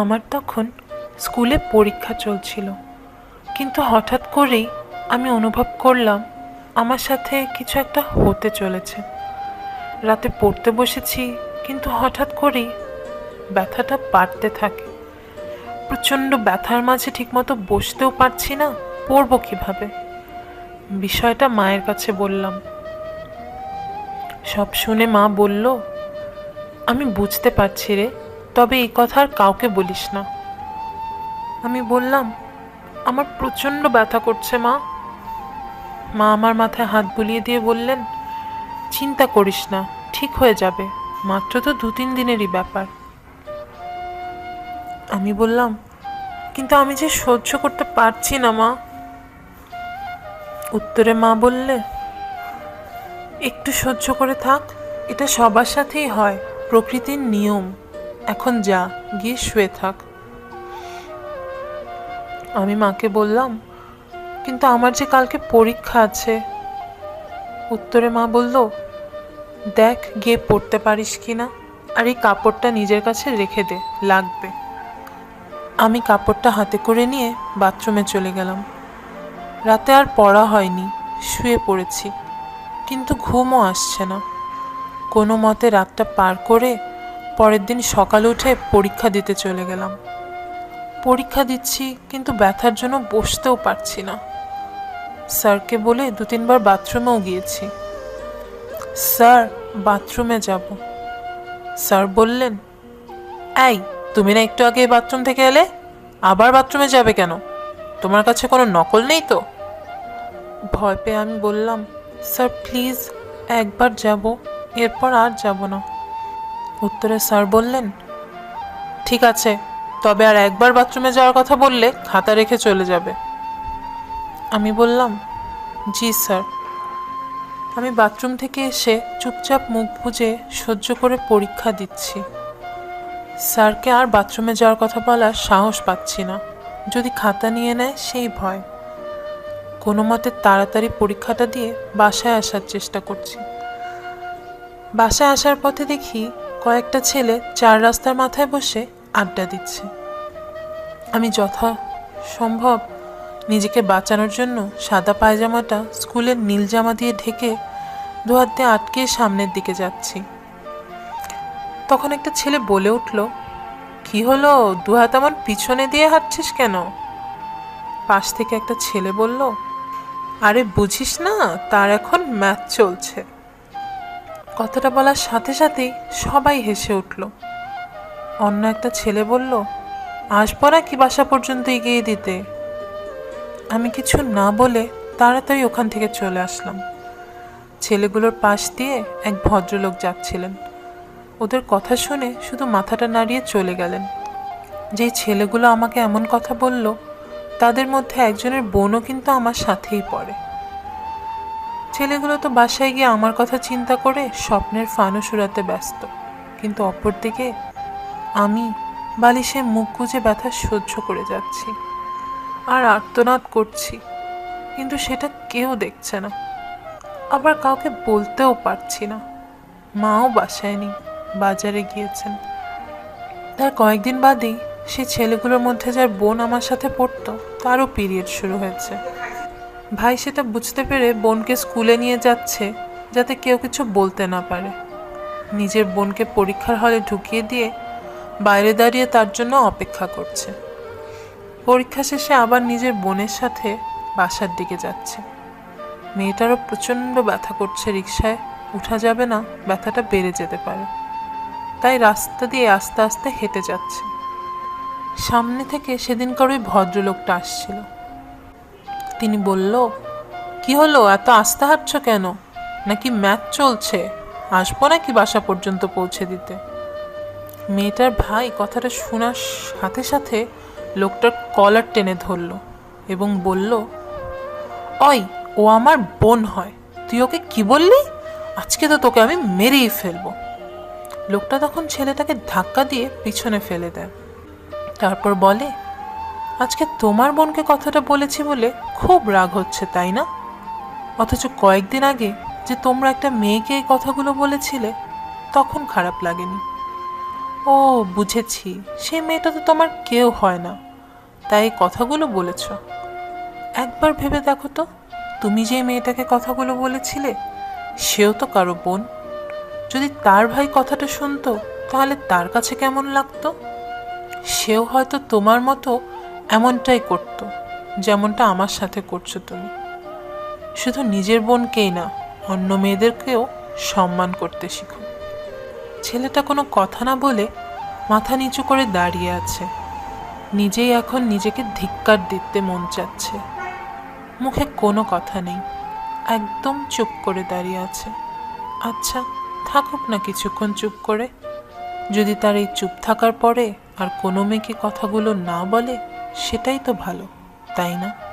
আমার তখন স্কুলে পরীক্ষা চলছিল। কিন্তু হঠাৎ করেই আমি অনুভব করলাম, আমার সাথে কিছু একটা হতে চলেছে। রাতে পড়তে বসেছি, কিন্তু হঠাৎ করেই ব্যথাটা বাড়তে থাকে। প্রচণ্ড ব্যথার মাঝে ঠিকমতো বসতেও পারছি না, পড়ব কীভাবে? বিষয়টা মায়ের কাছে বললাম। সব শুনে মা বলল, আমি বুঝতে পারছি রে তবে এই কথা আর কাউকে বলিস না। আমি বললাম, আমার প্রচণ্ড ব্যথা করছে মা। মা আমার মাথায় হাত বুলিয়ে দিয়ে বললেন, চিন্তা করিস না, ঠিক হয়ে যাবে। মাত্র তো দু তিন দিনেরই ব্যাপার। আমি বললাম, কিন্তু আমি যে সহ্য করতে পারছি না মা। উত্তরে মা বললে, একটু সহ্য করে থাক, এটা সবার সাথেই হয়, প্রকৃতির নিয়ম। এখন যা, গিয়ে শুয়ে থাক। আমি মাকে বললাম, কিন্তু আমার যে কালকে পরীক্ষা আছে। উত্তরে মা বলল, দেখ, গিয়ে পড়তে পারিস কি না, আর এই কাপড়টা নিজের কাছে রেখে দে, লাগবে। আমি কাপড়টা হাতে করে নিয়ে বাথরুমে চলে গেলাম। রাতে আর পড়া হয়নি, শুয়ে পড়েছি, কিন্তু ঘুমও আসছে না। কোনো মতে রাতটা পার করে পরের দিন সকালে উঠে পরীক্ষা দিতে চলে গেলাম। পরীক্ষা দিচ্ছি, কিন্তু ব্যথার জন্য বসতেও পারছি না। স্যারকে বলে দু তিনবার বাথরুমেও গিয়েছি। স্যার, বাথরুমে যাব। স্যার বললেন, এই, তুমি না একটু আগে বাথরুম থেকে এলে? আবার বাথরুমে যাবে কেন? তোমার কাছে কোনো নকল নেই তো? ভয় পেয়ে আমি বললাম, স্যার, প্লিজ, একবার যাব। এরপর আর যাব না। উত্তরে স্যার বললেন, ঠিক আছে, তবে আর একবার বাথরুমে যাওয়ার কথা বললে খাতা রেখে চলে যাবে। আমি বললাম, জি স্যার। আমি বাথরুম থেকে এসে চুপচাপ মুখ বুজে সহ্য করে পরীক্ষা দিচ্ছি। স্যারকে আর বাথরুমে যাওয়ার কথা বলার সাহস পাচ্ছি না। যদি খাতা নিয়ে নেয়, সেই ভয়। কোনো মতে তাড়াতাড়ি পরীক্ষাটা দিয়ে বাসায় আসার চেষ্টা করছি। বাসায় আসার পথে দেখি কয়েকটা ছেলে চার রাস্তার মাথায় বসে আড্ডা দিচ্ছে। আমি যথা সম্ভব নিজেকে বাঁচানোর জন্য সাদা পায়জামাটা স্কুলের নীল জামা দিয়ে ঢেকে দু হাত দিয়ে আটকে সামনের দিকে যাচ্ছি। তখন একটা ছেলে বলে উঠল, কি হলো? দু হাত এমন পিছনে দিয়ে হাঁটছিস কেন? পাশ থেকে একটা ছেলে বলল, আরে বুঝিস না, তার এখন ম্যাচ চলছে। কথাটা বলার সাথে সাথেই সবাই হেসে উঠল। অন্য একটা ছেলে বলল আসব না কি বাসা পর্যন্ত এগিয়ে দিতে? আমি কিছু না বলে তাড়াতাড়ি ওখান থেকে চলে আসলাম। ছেলেগুলোর পাশ দিয়ে এক ভদ্রলোক যাচ্ছিলেন। ওদের কথা শুনে শুধু মাথাটা নাড়িয়ে চলে গেলেন। যেই ছেলেগুলো আমাকে এমন কথা বলল, তাদের মধ্যে একজনের বোনও কিন্তু আমার সাথেই পড়ে। ছেলেগুলো তো বাসায় গিয়ে আমার কথা চিন্তা করে স্বপ্নের ফানুস উড়াতে ব্যস্ত। কিন্তু অপরদিকে আমি বালিশে মুখ গুজে ব্যথা সহ্য করে যাচ্ছি। আর আর্তনাদ করছি, কিন্তু সেটা কেউ দেখছে না। আবার কাউকে বলতেও পারছি না। মাও বাসায় নেই, বাজারে গিয়েছেন। তার কয়েকদিন বাদেই সে ছেলেগুলোর মধ্যে যার বোন আমার সাথে পড়তো, তারও পিরিয়ড শুরু হয়েছে। ভাই সেটা বুঝতে পেরে বোনকে স্কুলে নিয়ে যাচ্ছে, যাতে কেউ কিছু বলতে না পারে। নিজের বোনকে পরীক্ষার হলে ঢুকিয়ে দিয়ে বাইরে দাঁড়িয়ে তার জন্য অপেক্ষা করছে। পরীক্ষা শেষে আবার নিজের বোনের সাথে বাসার দিকে যাচ্ছে। মেয়েটারও প্রচণ্ড ব্যথা করছে রিক্সায় উঠা যাবে না, ব্যথাটা বেড়ে যেতে পারে। তাই রাস্তা দিয়ে আস্তে আস্তে হেঁটে যাচ্ছে। সামনে থেকে সেদিনকার ওই ভদ্রলোকটা আসছিল। তিনি বলল, কি হলো? এত আস্তে হাঁটছ কেন? নাকি ম্যাচ চলছে? আসব নাকি বাসা পর্যন্ত পৌঁছে দিতে? মেয়েটার ভাই কথাটা শোনার সাথে সাথে লোকটার কলার টেনে ধরল এবং বলল অই ও আমার বোন হয়। তুই ওকে কি বললি? আজকে তো তোকে আমি মেরেই ফেলব। লোকটা তখন ছেলেটাকে ধাক্কা দিয়ে পিছনে ফেলে দেয়। তারপর বলে আজকে তোমার বোনকে কথাটা বলেছি বলে খুব রাগ হচ্ছে, তাই না? অথচ কয়েকদিন আগে যে তোমরা একটা মেয়েকে এই কথাগুলো বলেছিলে, তখন খারাপ লাগেনি। ও, বুঝেছি সেই মেয়েটা তো তোমার কেউ হয় না। তাই কথাগুলো বলেছ। একবার ভেবে দেখো তো, তুমি যে মেয়েটাকে কথাগুলো বলেছিলে, সেও তো কারও বোন। যদি তার ভাই কথাটা শুনতো, তাহলে তার কাছে কেমন লাগতো? সেও হয়তো তোমার মতো এমনটাই করতো, যেমনটা আমার সাথে করছ তুমি। শুধু নিজের বোনকেই না, অন্য মেয়েদেরকেও সম্মান করতে শিখো। ছেলেটা কোনো কথা না বলে মাথা নিচু করে দাঁড়িয়ে আছে। নিজেই এখন নিজেকে ধিক্কার দিতে মন চাচ্ছে। মুখে কোনো কথা নেই, একদম চুপ করে দাঁড়িয়ে আছে। আচ্ছা থাকুক না কিছুক্ষণ চুপ করে। যদি তার এই চুপ থাকার পরে আর কোনো মেয়েকে কথাগুলো না বলে সেটাই তো ভালো তাই না?